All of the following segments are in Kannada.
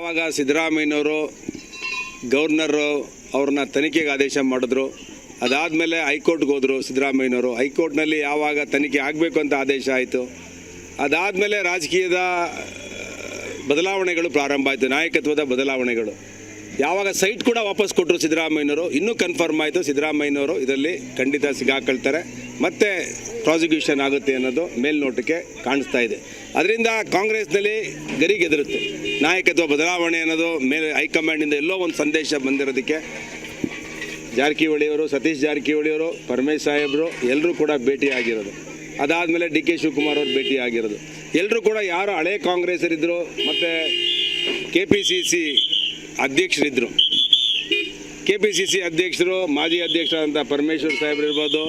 ಆವಾಗ ಸಿದ್ದರಾಮಯ್ಯನವರು ಗವರ್ನರು ಅವ್ರನ್ನ ತನಿಖೆಗೆ ಆದೇಶ ಮಾಡಿದ್ರು. ಅದಾದಮೇಲೆ ಹೈಕೋರ್ಟ್ಗೆ ಹೋದರು ಸಿದ್ದರಾಮಯ್ಯನವರು. ಹೈಕೋರ್ಟ್ನಲ್ಲಿ ಯಾವಾಗ ತನಿಖೆ ಆಗಬೇಕು ಅಂತ ಆದೇಶ ಆಯಿತು. ಅದಾದಮೇಲೆ ರಾಜಕೀಯದ ಬದಲಾವಣೆಗಳು ಪ್ರಾರಂಭ ಆಯಿತು. ನಾಯಕತ್ವದ ಬದಲಾವಣೆಗಳು. ಯಾವಾಗ ಸೈಟ್ ಕೂಡ ವಾಪಸ್ ಕೊಟ್ಟರು ಸಿದ್ದರಾಮಯ್ಯನವರು. ಇನ್ನೂ ಕನ್ಫರ್ಮ್ ಆಯಿತು ಸಿದ್ದರಾಮಯ್ಯನವರು ಇದರಲ್ಲಿ ಖಂಡಿತ ಸಿಗಾಕೊಳ್ತಾರೆ. ಮತ್ತೆ ಪ್ರಾಸಿಕ್ಯೂಷನ್ ಆಗುತ್ತೆ ಅನ್ನೋದು ಮೇಲ್ನೋಟಕ್ಕೆ ಕಾಣಿಸ್ತಾ ಇದೆ. ಅದರಿಂದ ಕಾಂಗ್ರೆಸ್ನಲ್ಲಿ ಗರಿಗೆದರುತ್ತೆ ನಾಯಕತ್ವ ಬದಲಾವಣೆ ಅನ್ನೋದು ಮೇಲೆ ಹೈಕಮಾಂಡಿಂದ ಎಲ್ಲೋ ಒಂದು ಸಂದೇಶ ಬಂದಿರೋದಕ್ಕೆ ಜಾರಕಿಹೊಳಿಯವರು, ಸತೀಶ್ ಜಾರಕಿಹೊಳಿಯವರು, ಪರಮೇಶ್ ಸಾಹೇಬರು ಎಲ್ಲರೂ ಕೂಡ ಭೇಟಿಯಾಗಿರೋದು. ಅದಾದಮೇಲೆ ಡಿ ಕೆ ಶಿವಕುಮಾರ್ ಅವರು ಭೇಟಿಯಾಗಿರೋದು. ಎಲ್ಲರೂ ಕೂಡ ಯಾರು ಹಳೆ ಕಾಂಗ್ರೆಸರಿದ್ದರು ಮತ್ತು ಕೆ ಪಿ ಸಿ ಸಿ ಅಧ್ಯಕ್ಷರಿದ್ದರು ಕೆ ಪಿ ಸಿ ಸಿ ಅಧ್ಯಕ್ಷರು, ಮಾಜಿ ಅಧ್ಯಕ್ಷರಾದಂಥ ಪರಮೇಶ್ವರ್ ಸಾಹೇಬ್ರು ಇರ್ಬೋದು,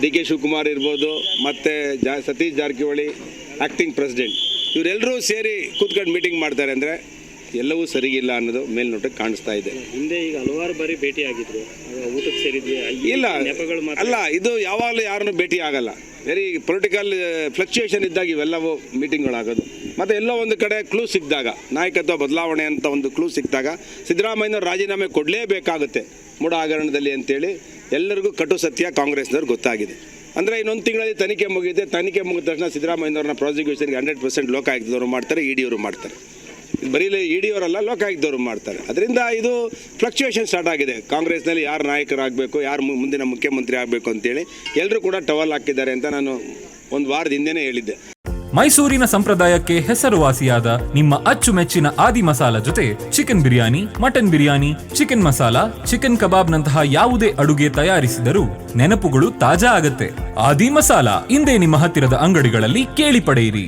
ಡಿ ಕೆ ಶಿವಕುಮಾರ್ ಇರ್ಬೋದು, ಮತ್ತು ಜಾ ಸತೀಶ್ ಜಾರಕಿಹೊಳಿ ಆ್ಯಕ್ಟಿಂಗ್ ಪ್ರೆಸಿಡೆಂಟ್ ಇವರೆಲ್ಲರೂ ಸೇರಿ ಕೂತ್ಕೊಂಡು ಮೀಟಿಂಗ್ ಮಾಡ್ತಾರೆ ಅಂದರೆ ಎಲ್ಲವೂ ಸರಿಗಿಲ್ಲ ಅನ್ನೋದು ಮೇಲ್ನೋಟಕ್ಕೆ ಕಾಣಿಸ್ತಾ ಇದೆ. ಹಿಂದೆ ಈಗ ಹಲವಾರು ಬಾರಿ ಭೇಟಿ ಆಗಿದ್ರು ಆಗ ಊಟಕ್ಕೆ ಸೇರಿದ್ವಿ ಇಲ್ಲ ಅಲ್ಲ ಇದು ಯಾವಾಗಲೂ ಯಾರನ್ನು ಭೇಟಿ ಆಗಲ್ಲ. ವೆರಿ ಪೊಲಿಟಿಕಲ್ ಫ್ಲಕ್ಚುಯೇಷನ್ ಇದ್ದಾಗ ಇವೆಲ್ಲವೂ ಮೀಟಿಂಗ್ಗಳಾಗೋದು ಮತ್ತು ಎಲ್ಲೋ ಒಂದು ಕಡೆ ಕ್ಲೂ ಸಿಕ್ಕಿದಾಗ ನಾಯಕತ್ವ ಬದಲಾವಣೆ ಅಂತ ಒಂದು ಕ್ಲೂ ಸಿಕ್ಕಿದಾಗ ಸಿದ್ದರಾಮಯ್ಯನವ್ರು ರಾಜೀನಾಮೆ ಕೊಡಲೇಬೇಕಾಗುತ್ತೆ ಮೂಡ ಹಗರಣದಲ್ಲಿ ಅಂತೇಳಿ ಎಲ್ಲರಿಗೂ ಕಟು ಸತ್ಯ ಕಾಂಗ್ರೆಸ್ನವ್ರು ಗೊತ್ತಾಗಿದೆ. ಅಂದರೆ ಇನ್ನೊಂದು ತಿಂಗಳಲ್ಲಿ ತನಿಖೆ ಮುಗಿದೆ ತನಿಖೆ ಮುಗಿದ ತಕ್ಷಣ ಸಿದ್ದರಾಮಯ್ಯನವ್ರನ್ನ ಪ್ರಾಸಿಕ್ಯೂಷನ್ಗೆ ಹಂಡ್ರೆಡ್ ಪರ್ಸೆಂಟ್ ಲೋಕಾಯುಕ್ತದವರು ಮಾಡ್ತಾರೆ ಇ ಡಿಯವರು ಮಾಡ್ತಾರೆ. ಇದು ಬರೀ ಇ ಡಿಯವರಲ್ಲ ಲೋಕಾಯುಕ್ತವರು ಮಾಡ್ತಾರೆ. ಅದರಿಂದ ಇದು ಫ್ಲಕ್ಚುಯೇಷನ್ ಸ್ಟಾರ್ಟ್ ಆಗಿದೆ. ಕಾಂಗ್ರೆಸ್ನಲ್ಲಿ ಯಾರು ನಾಯಕರಾಗಬೇಕು, ಯಾರು ಮುಂದಿನ ಮುಖ್ಯಮಂತ್ರಿ ಆಗಬೇಕು ಅಂತೇಳಿ ಎಲ್ಲರೂ ಕೂಡ ಟವಲ್ ಹಾಕಿದ್ದಾರೆ ಅಂತ ನಾನು ಒಂದು ವಾರದ ಹಿಂದೆನೇ ಹೇಳಿದ್ದೆ. ಮೈಸೂರಿನ ಸಂಪ್ರದಾಯಕ್ಕೆ ಹೆಸರುವಾಸಿಯಾದ ನಿಮ್ಮ ಅಚ್ಚುಮೆಚ್ಚಿನ ಆದಿ ಮಸಾಲ ಜೊತೆ chicken biryani, mutton biryani, chicken masala, chicken kebab ನಂತಹ ಯಾವುದೇ ಅಡುಗೆ ತಯಾರಿಸಿದರೂ ನೆನಪುಗಳು ತಾಜಾ ಆಗತ್ತೆ. ಆದಿ ಮಸಾಲ, ಇಂದೇ ನಿಮ್ಮ ಹತ್ತಿರದ ಅಂಗಡಿಗಳಲ್ಲಿ ಕೇಳಿ ಪಡೆಯಿರಿ.